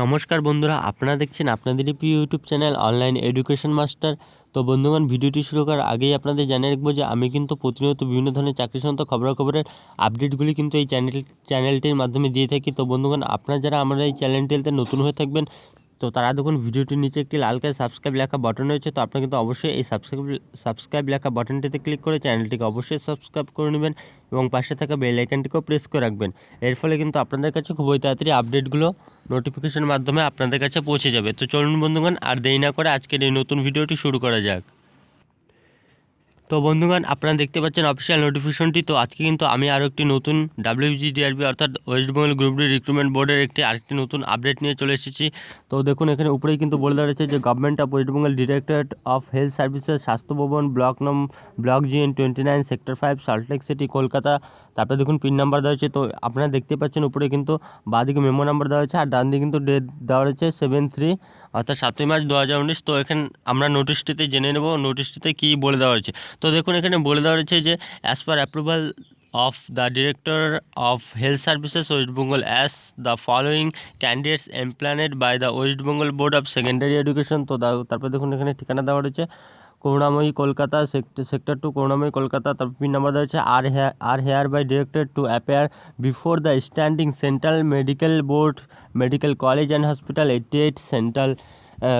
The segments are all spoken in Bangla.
নমস্কার বন্ধুরা, আপনারা দেখছেন আপনাদেরই প্রিয় YouTube channel online education master. তো বন্ধুগণ, ভিডিওটি শুরু করার আগেই আপনাদের জানিয়ে রাখব যে আমি কিন্তু প্রতিনিয়ত বিভিন্ন ধরনের চাকরি সংক্রান্ত খবরাখবরের আপডেটগুলি কিন্তু এই চ্যানেল, চ্যানেলটির মাধ্যমে দিয়ে থাকি। তো বন্ধুগণ, আপনারা যারা আমার এই চ্যানেলটিতে নতুন হয়ে থাকবেন, তো তারা দেখুন ভিডিওটির নিচে একটি লাল কালার সাবস্ক্রাইব লেখা বাটন রয়েছে। তো আপনারা কিন্তু অবশ্যই এই সাবস্ক্রাইব সাবস্ক্রাইব লেখা বাটনটিতে ক্লিক করে চ্যানেলটিকে অবশ্যই সাবস্ক্রাইব করে নেবেন এবং পাশে থাকা বেল আইকনটিকেও প্রেস করে রাখবেন। এর ফলে কিন্তু আপনাদের কাছে খুবই তাড়াতাড়ি আপডেটগুলো নোটিফিকেশনের মাধ্যমে আপনাদের কাছে পৌঁছে যাবে। তো চলুন বন্ধুগণ, আর দেরি না করে আজকের এই নতুন ভিডিওটি শুরু করা যাক। তো বন্ধুগণ, আপনারা দেখতে পাচ্ছেন অফিসিয়াল নোটিফিকেশনটি তো আজকে কিন্তু আমি আরও একটি নতুন ডাব্লিউজিডিআরবি অর্থাৎ West Bengal group D recruitment বোর্ডের একটি আরেকটি নতুন আপডেট নিয়ে চলে এসেছি। তো দেখুন, এখানে উপরেই কিন্তু বলে দেওয়া রয়েছে যে government of West Bengal directorate of health services Swasthya Bhavan block নম block GN twenty nine sector five Saltlake city Kolkata তারপরে দেখুন পিন নাম্বার দেওয়া হয়েছে তো আপনারা দেখতে পাচ্ছেন উপরে কিন্তু বাঁদিকে মেমো নাম্বার দেওয়া হয়েছে আর ডান দিকে কিন্তু ডেট দেওয়া রয়েছে সেভেন থ্রি অর্থাৎ সাতই মার্চ দু হাজার উনিশ, তো এখানে আমরা নোটিশটিতে জেনে নেব নোটিশটিতে কী বলে দেওয়া হয়েছে। তো দেখুন, এখানে বলে দেওয়া হয়েছে যে as per approval of the director of health services West Bengal as the following candidates empanelled by the West Bengal board of secondary education তো তারপর দেখুন, এখানে ঠিকানা দেওয়া হয়েছে করুণাময়ী কলকাতা সেক্টর টু করুণাময়ী কলকাতা তারপর পিন নাম্বার দেওয়া হচ্ছে are here are hereby directed to appear before the standing central medical board medical college and hospital eighty eight central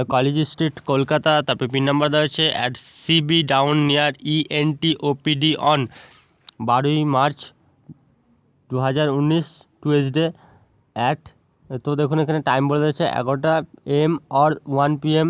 college street Kolkata তারপরে পিন নাম্বার দেওয়া হচ্ছে at CB down near ENT OPD on বারোই মার্চ দু হাজার উনিশ টুয়েসডে অ্যাট তো দেখুন এখানে টাইম বলে দেওয়া দিয়েছে এগারোটা M or one P M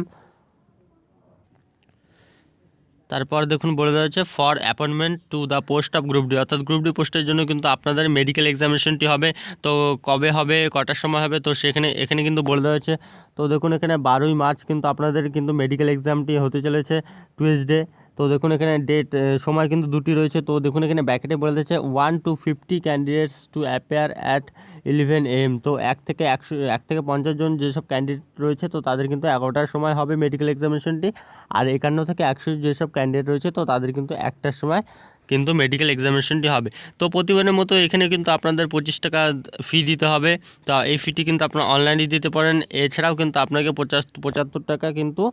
তারপর দেখুন বলে দেওয়া হচ্ছে for appointment to the post of group D অর্থাৎ গ্রুপ ডি পোস্টের জন্য কিন্তু আপনাদের মেডিকেল এক্সামিনেশনটি হবে। তো কবে হবে, কটার সময় হবে, তো সেখানে, এখানে কিন্তু বলে দেওয়া হচ্ছে তো দেখুন এখানে বারোই মার্চ কিন্তু আপনাদের কিন্তু মেডিকেল এক্সামটি হতে চলেছে টুয়েসডে তো দেখুন এখানে ডেট সময় কিন্তু দুটি রয়েছে। তো দেখুন এখানে ব্যাকেটে বলে দিচ্ছে one two fifty candidates to appear at eleven M তো এক থেকে একশো, এক থেকে পঞ্চাশ জন যেসব ক্যান্ডিডেট রয়েছে, তো তাদের কিন্তু এগারোটার সময় হবে মেডিকেল এক্সামিনেশনটি আর একান্ন থেকে একশো যেসব ক্যান্ডিডেট রয়েছে, তো তাদের কিন্তু একটার সময় কিন্তু মেডিকেল এক্সামিনেশনটি হবে। তো প্রতিবারের মতো এখানে কিন্তু আপনাদের পঁচিশ টাকা ফি দিতে হবে। তা এই ফিটি কিন্তু আপনারা অনলাইনে দিতে পারেন। এছাড়াও কিন্তু আপনাকে পঁচাশ, পঁচাত্তর টাকা কিন্তু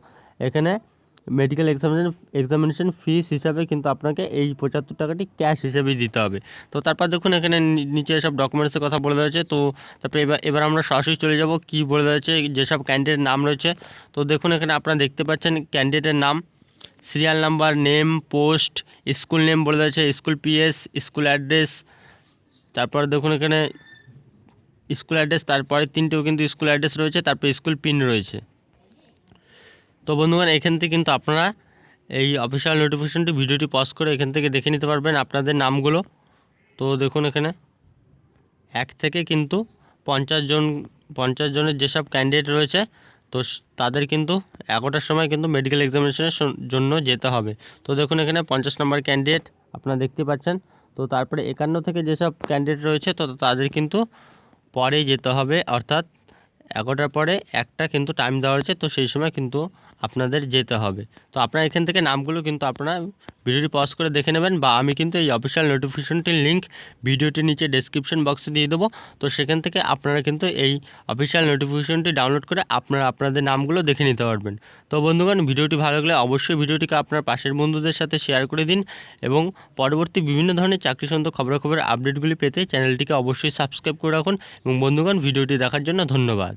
এখানে মেডিকেল এক্সামিনেশন এক্সামিনেশন ফিস হিসাবে কিন্তু আপনাকে এই পঁচাত্তর টাকাটি ক্যাশ হিসেবেই দিতে হবে। তো তারপর দেখুন, এখানে নিচে সব ডকুমেন্টসের কথা বলে দেওয়া হয়েছে। তো তারপরে এবার এবার আমরা সরাসরি চলে যাব, কী বলে দেওয়া হয়েছে, যেসব ক্যান্ডিডেটের নাম রয়েছে। তো দেখুন, এখানে আপনারা দেখতে পাচ্ছেন ক্যান্ডিডেটের নাম serial number name post school name বলে দেওয়া হয়েছে স্কুল পিএস স্কুল অ্যাড্রেস তারপর দেখুন, এখানে স্কুল অ্যাড্রেস তারপরে তিনটেও কিন্তু স্কুল অ্যাড্রেস রয়েছে, তারপর স্কুল পিন রয়েছে। তো বন্ধুগণ, এখান থেকে কিন্তু আপনারা এই অফিসিয়াল নোটিফিকেশনটি ভিডিওটি পজ করে এখান থেকে দেখে নিতে পারবেন আপনাদের নামগুলো। তো দেখুন এখানে, এক থেকে কিন্তু পঞ্চাশ জন, পঞ্চাশ জনের যেসব ক্যান্ডিডেট রয়েছে, তো তাদের কিন্তু এগারোটার সময় কিন্তু মেডিকেল এক্সামিনেশনের জন্য যেতে হবে। তো দেখুন এখানে পঞ্চাশ নম্বর ক্যান্ডিডেট আপনারা দেখতে পাচ্ছেন। তো তারপরে একান্ন থেকে যেসব ক্যান্ডিডেট রয়েছে, তো তাদের কিন্তু পরে যেতে হবে, অর্থাৎ এগারোটার পরে একটা কিন্তু টাইম দেওয়া হয়েছে তো সেই সময় কিন্তু আপনাদের যেতে হবে। তো আপনারা এখান থেকে নামগুলো কিন্তু আপনারা ভিডিওটি পজ করে দেখে নেবেন বা আমি কিন্তু এই অফিসিয়াল নোটিফিকেশনটির লিঙ্ক ভিডিওটির নিচে ডেসক্রিপশন বক্সে দিয়ে দেবো। তো সেখান থেকে আপনারা কিন্তু এই অফিসিয়াল নোটিফিকেশনটি ডাউনলোড করে আপনারা আপনাদের নামগুলো দেখে নিতে পারবেন। তো বন্ধুগণ, ভিডিওটি ভালো লাগলে অবশ্যই ভিডিওটিকে আপনার পাশের বন্ধুদের সাথে শেয়ার করে দিন এবং পরবর্তী বিভিন্ন ধরনের চাকরি সংক্রান্ত খবরাখবরের আপডেটগুলি পেতে চ্যানেলটিকে অবশ্যই সাবস্ক্রাইব করে রাখুন। এবং বন্ধুগণ, ভিডিওটি দেখার জন্য ধন্যবাদ।